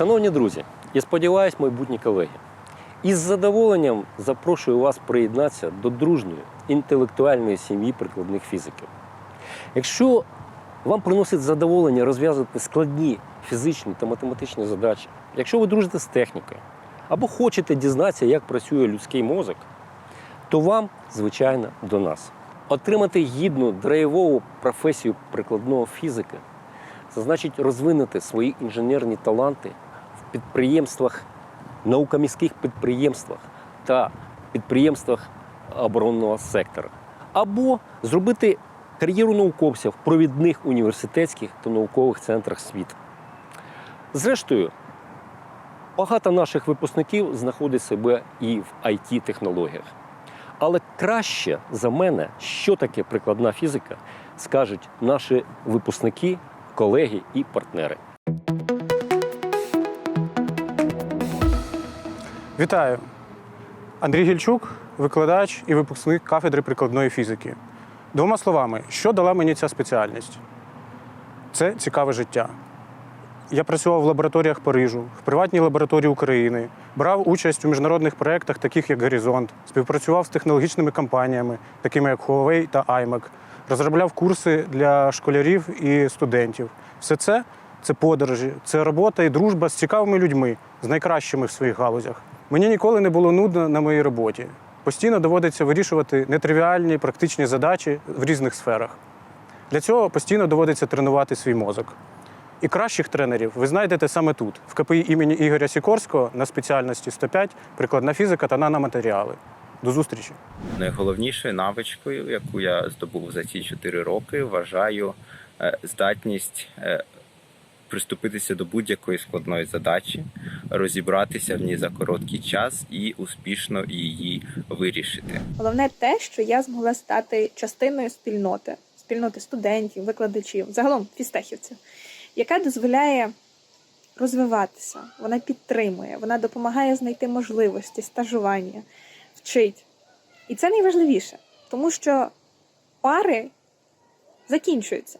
Шановні друзі, я сподіваюся, майбутні колеги. Із задоволенням запрошую вас приєднатися до дружньої інтелектуальної сім'ї прикладних фізиків. Якщо вам приносить задоволення розв'язувати складні фізичні та математичні задачі, якщо ви дружите з технікою або хочете дізнатися, як працює людський мозок, то вам, звичайно, до нас. Отримати гідну драйвову професію прикладного фізика це значить розвинути свої інженерні таланти підприємствах, наукоміських підприємствах та підприємствах оборонного сектора. Або зробити кар'єру науковця в провідних університетських та наукових центрах світу. Зрештою, багато наших випускників знаходить себе і в it технологіях Але краще за мене, що таке прикладна фізика, скажуть наші випускники, колеги і партнери. Вітаю! Андрій Гільчук, викладач і випускник кафедри прикладної фізики. Двома словами, що дала мені ця спеціальність? Це цікаве життя. Я працював в лабораторіях Парижу, в приватній лабораторії України, брав участь у міжнародних проєктах, таких як Горизонт, співпрацював з технологічними компаніями, такими як Huawei та iMac, розробляв курси для школярів і студентів. Все це це подорожі, це робота і дружба з цікавими людьми, з найкращими в своїх галузях. Мені ніколи не було нудно на моїй роботі. Постійно доводиться вирішувати нетривіальні практичні задачі в різних сферах. Для цього постійно доводиться тренувати свій мозок. І кращих тренерів ви знайдете саме тут, в КПІ імені Ігоря Сікорського на спеціальності 105, прикладна фізика та наноматеріали. До зустрічі! Найголовнішою навичкою, яку я здобув за ці 4 роки, вважаю е, здатність е, приступитися до будь-якої складної задачі, розібратися в ній за короткий час і успішно її вирішити. Головне те, що я змогла стати частиною спільноти, спільноти студентів, викладачів, загалом фістехівців, яка дозволяє розвиватися, вона підтримує, вона допомагає знайти можливості, стажування, вчить. І це найважливіше, тому що пари закінчуються.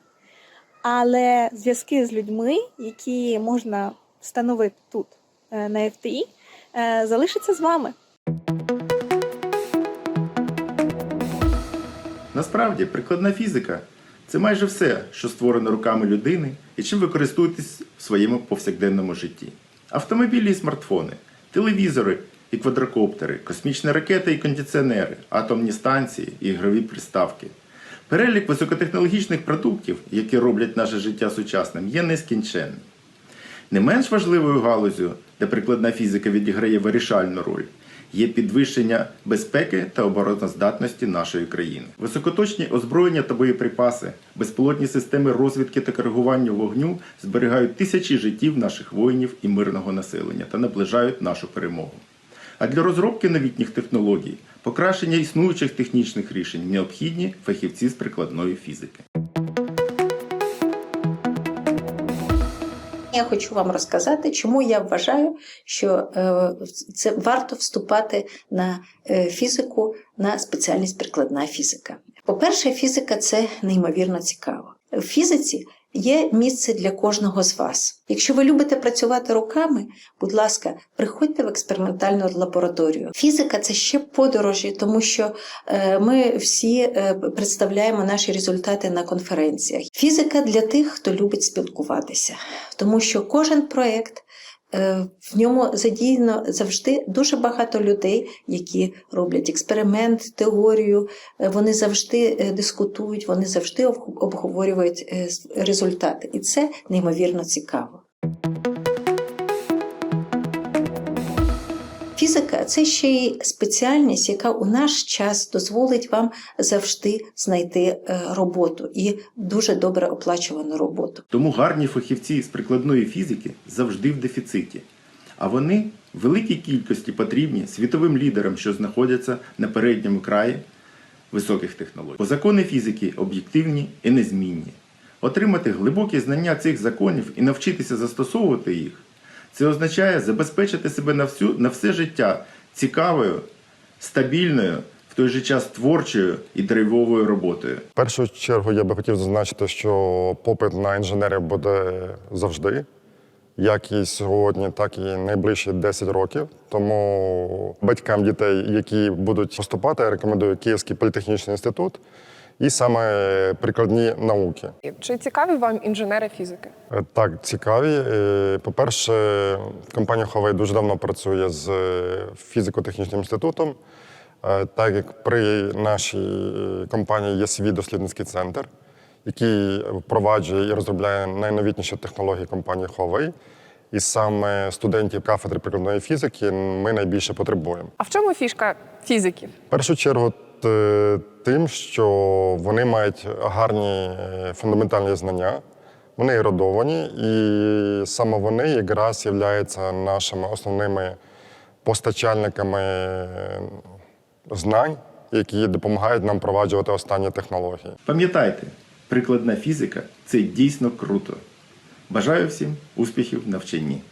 Але зв'язки з людьми, які можна встановити тут, е, на ФТІ, е, залишаться з вами. Насправді, прикладна фізика це майже все, що створено руками людини і чим ви користуєтесь в своєму повсякденному житті. Автомобілі і смартфони, телевізори і квадрокоптери, космічні ракети і кондиціонери, атомні станції і ігрові приставки. Перелік високотехнологічних продуктів, які роблять наше життя сучасним, є нескінченним. Не менш важливою галузю, де прикладна фізика відіграє вирішальну роль, є підвищення безпеки та обороноздатності нашої країни. Високоточні озброєння та боєприпаси, безпілотні системи розвідки та коригування вогню зберігають тисячі життів наших воїнів і мирного населення та наближають нашу перемогу. А для розробки новітніх технологій, покращення існуючих технічних рішень необхідні фахівці з прикладної фізики. Я хочу вам розказати, чому я вважаю, що е, це варто вступати на е, фізику на спеціальність прикладна фізика. По-перше, фізика це неймовірно цікаво. В фізиці є місце для кожного з вас. Якщо ви любите працювати руками, будь ласка, приходьте в експериментальну лабораторію. Фізика це ще подорожі, тому що е, ми всі е, представляємо наші результати на конференціях. Фізика для тих, хто любить спілкуватися, тому що кожен проєкт. Е, В ньому задіяно завжди дуже багато людей, які роблять експеримент, теорію. Е, Вони завжди е, дискутують, вони завжди обг- обговорюють результати. І це неймовірно цікаво. Фізика це ще й спеціальність, яка у наш час дозволить вам завжди знайти е, роботу і дуже добре оплачувану роботу. Тому гарні фахівці з прикладної фізики завжди в дефіциті. А вони в великій кількості потрібні світовим лідерам, що знаходяться на передньому краї високих технологій. Бо закони фізики об'єктивні і незмінні. Отримати глибокі знання цих законів і навчитися застосовувати їх це означає забезпечити себе на, всю, на все життя цікавою, стабільною, в той же час творчою і драйвовою роботою. В першу чергу я би хотів зазначити, що попит на інженерів буде завжди. як і сьогодні, так і найближчі 10 років. Тому батькам дітей, які будуть поступати, я рекомендую Київський політехнічний інститут і саме прикладні науки. Чи цікаві вам інженери фізики? Е, Так, цікаві. Е, По-перше, компанія Huawei дуже давно працює з е, фізико-технічним інститутом, так як при нашій компанії є свій дослідницький центр, який впроваджує і розробляє найновітніші технології компанії Huawei. І саме студентів кафедри прикладної фізики ми найбільше потребуємо. А в чому фішка фізиків? В першу чергу тим, що вони мають гарні е, фундаментальні знання, вони ерудовані, і саме вони якраз являються нашими основними постачальниками е, знань, які допомагають нам впроваджувати останні технології. Пам'ятайте, прикладна фізика це дійсно круто. Бажаю всім успіхів в навчанні.